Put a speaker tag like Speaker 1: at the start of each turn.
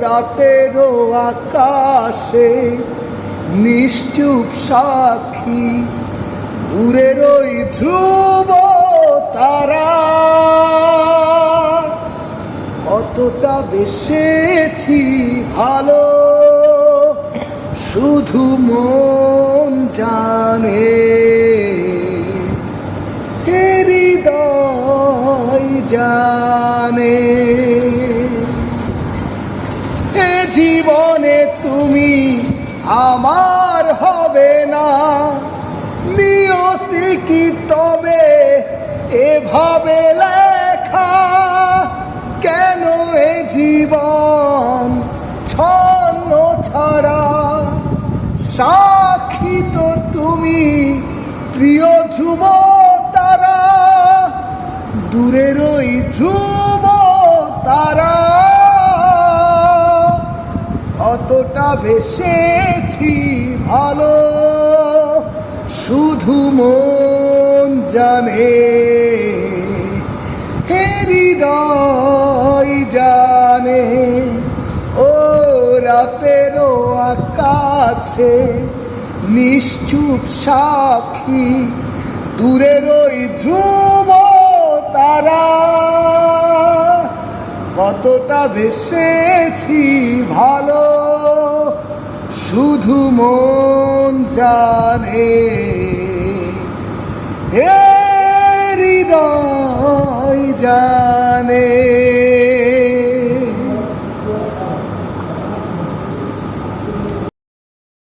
Speaker 1: রাতেরও আকাশে নিশ্চুপ সাক্ষী, দূরের ওই ধ্রুব তারা। কতটা বেসেছি ভালো, শুধু মন জানে। হৃদয় জানে। জীবনে তুমি আমার হবে না। নিয়তি কি তবে এভাবে লেখা? কেন এ জীবন ছন্ন ছাড়া? সাক্ষী তো তুমি প্রিয় ধ্রুব তারা। দূরের ওই ধ্রুব কতটা বেসেছি ভালো, শুধু মন জানে। হৃদয় জানে, ও রাতেরও আকাশে নিশ্চুপ সাক্ষী, দূরের ওই ধ্রুব কতটা বেশেছি ভালো? শুধু মন জানে। হৃদয় জানে।